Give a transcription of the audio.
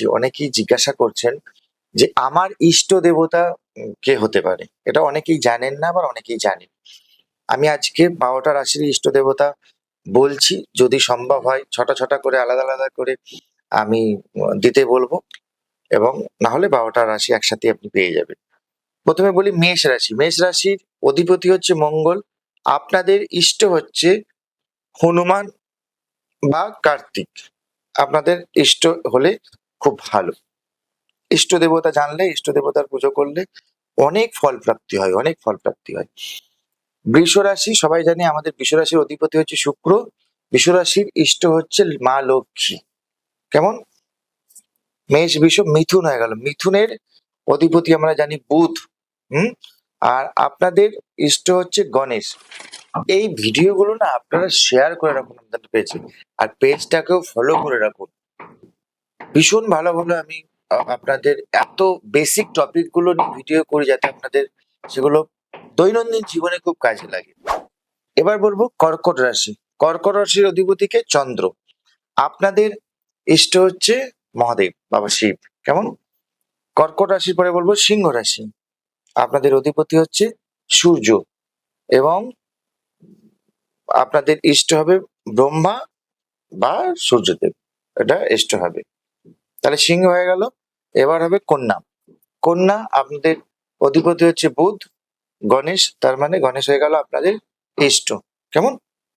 পাচ্ছি অনেকেই জিজ্ঞাসা করছেন যে আমার ইষ্ট দেবতা কে হতে পারে? এটা অনেকেই জানেন না আবার অনেকেই জানেন। আমি আজকে বারোটা রাশির ইষ্ট দেবতা বলছি, যদি সম্ভব হয় ছটা ছটা করে আলাদা আলাদা করে আমি দিতে বলব এবং না হলে বারোটা রাশি একসাথে আপনি পেয়ে যাবেন। প্রথমে বলি মেষ রাশি। মেষ রাশির অধিপতি হচ্ছে মঙ্গল। আপনাদের ইষ্ট হচ্ছে হনুমান বা কার্তিক। আপনাদের ইষ্ট হলে খুব ভালো। ইষ্ট দেবতা জানলে, ইষ্ট দেবতার পুজো করলে অনেক ফল প্রাপ্তি হয়, অনেক ফল প্রাপ্তি হয়। বৃষ রাশি, সবাই জানি আমাদের বৃষ রাশির অধিপতি হচ্ছে শুক্র। বৃষ রাশির ইষ্ট হচ্ছে মা লক্ষ্মী। কেমন? মেষ, বৃষ, মিথুন হয়ে গেল। মিথুনের অধিপতি আমরা জানি বুধ। হুম? আর আপনাদের ইষ্ট হচ্ছে গণেশ। এই ভিডিওগুলো না আপনারা শেয়ার করে রাখুন, আপনাদের পেজে আর পেজটাকেও ফলো করে রাখুন। ভীষণ ভালো ভালো আমি আপনাদের এত বেসিক টপিকগুলো নিয়ে ভিডিও করি যাতে আপনাদের সেগুলো দৈনন্দিন জীবনে খুব কাজে লাগে। এবার বলব কর্কট রাশি। কর্কট রাশির অধিপতিকে চন্দ্র। আপনাদের ইষ্ট হচ্ছে মহাদেব, বাবা শিব। কেমন? কর্কট রাশির পরে বলব সিংহ রাশি। আপনাদের অধিপতি হচ্ছে সূর্য এবং আপনাদের ইষ্ট হবে ব্রহ্মা বা সূর্যদেব। এটা ইষ্ট হবে। তাহলে সিংহ হয়ে গেল। এবার হবে কন্যা। কন্যা আপনাদের অধিপতি হচ্ছে বুধ, গণেশ, তার মানে গণেশ হয়ে গেল আপনাদের ইষ্ট। কেমন?